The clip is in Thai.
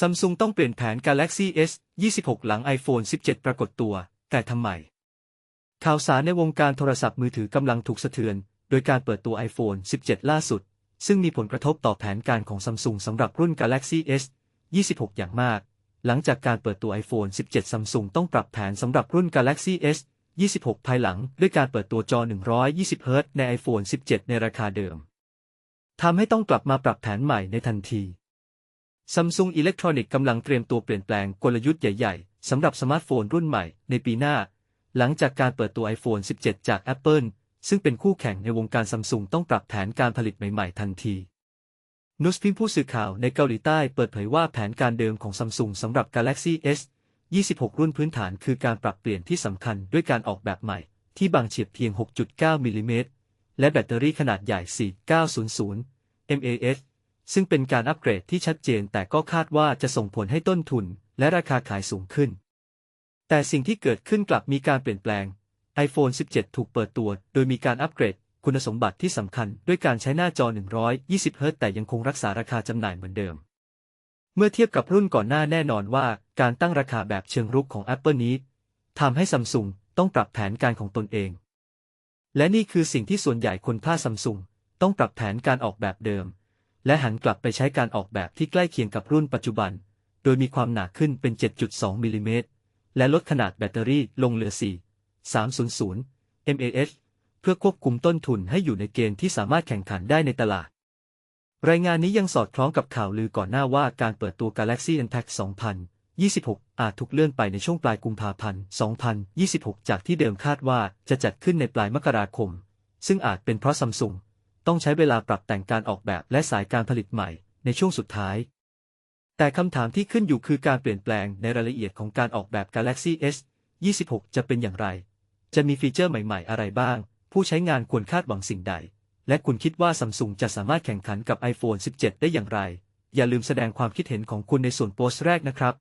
ซัมซุงต้องเปลี่ยนแผน Galaxy S 26 หลัง iPhone 17 ปรากฏตัว แต่ทำไม ข่าวสารในวงการโทรศัพท์มือถือกำลังถูกสะเทือน โดยการเปิดตัว iPhone 17 ล่าสุด ซึ่งมีผลกระทบต่อแผนการของซัมซุงสำหรับรุ่น Galaxy S 26 อย่างมาก หลังจากการเปิดตัว iPhone 17 ซัมซุงต้องปรับแผนสำหรับรุ่น Galaxy S 26 ภายหลัง ด้วยการเปิดตัวจอ 120 Hz ใน iPhone 17 ในราคาเดิมทำให้ต้องกลับมาปรับแผนใหม่ในทันที Samsung Electronics กำลังเตรียมตัวเปลี่ยนแปลงกลยุทธ์ใหญ่ๆ สำหรับสมาร์ทโฟนรุ่นใหม่ในปีหน้า หลังจากการเปิดตัว iPhone 17 จาก Apple ซึ่งเป็นคู่แข่งในวงการ Samsung ต้องปรับแผนการผลิตใหม่ๆทันที นุสพิมผู้สื่อข่าวในเกาหลีใต้เปิดเผยว่าแผนการเดิมของ Samsung สำหรับ Galaxy S 26 รุ่นพื้นฐานคือการปรับเปลี่ยนที่สำคัญด้วยการออกแบบใหม่ ที่บางเฉียบเพียง 6.9 มิลลิเมตรและแบตเตอรี่ขนาดใหญ่ 4900 mAh ซึ่งเป็นการอัปเกรดที่ชัดเจนแต่ก็คาดว่าจะส่งผลให้ต้นทุน และราคาขายสูงขึ้น แต่สิ่งที่เกิดขึ้นกลับมีการเปลี่ยนแปลง iPhone 17 ถูกเปิดตัว โดยมีการอัปเกรด คุณสมบัติที่สำคัญ ด้วยการใช้หน้าจอ 120 Hz แต่ยังคงรักษาราคาจำหน่ายเหมือนเดิม เมื่อเทียบกับรุ่นก่อนหน้าแน่นอนว่าการตั้งราคาแบบเชิงรุกของ Apple นี้ทำให้ซัมซุงต้องปรับแผนการของตนเอง และนี่คือสิ่งที่ส่วนใหญ่คนพลาดซัมซุงต้องปรับแผนการออกแบบเดิม และหันกลับไปใช้การออกแบบที่ใกล้เคียงกับรุ่นปัจจุบัน โดยมีความหนาขึ้นเป็น 7.2 มิลลิเมตร และลดขนาดแบตเตอรี่ลงเหลือ 4 300 mAh เพื่อควบคุมต้นทุนให้อยู่ในเกณฑ์ที่สามารถแข่งขันได้ในตลาด รายงานนี้ยังสอดคล้องกับข่าวลือก่อนหน้าว่าการเปิดตัว Galaxy Unpacked 2026 อาจถูกเลื่อนไปในช่วงปลายกุมภาพันธ์ 2026 จากที่เดิมคาดว่าจะจัดขึ้นในปลายมกราคม ซึ่งอาจเป็นเพราะซัมซุง ต้องใช้เวลาปรับแต่งการออกแบบและสายการผลิตใหม่ในช่วงสุดท้าย แต่คำถามที่ขึ้นอยู่คือการเปลี่ยนแปลงในรายละเอียดของการออกแบบ Galaxy S 26 จะเป็นอย่างไร จะมีฟีเจอร์ใหม่ๆ อะไรบ้าง ผู้ใช้งานควรคาดหวังสิ่งใด และคุณคิดว่าซัมซุงจะสามารถแข่งขันกับ iPhone 17 ได้อย่างไร อย่าลืมแสดงความคิดเห็นของคุณในส่วนโพสต์แรกนะครับ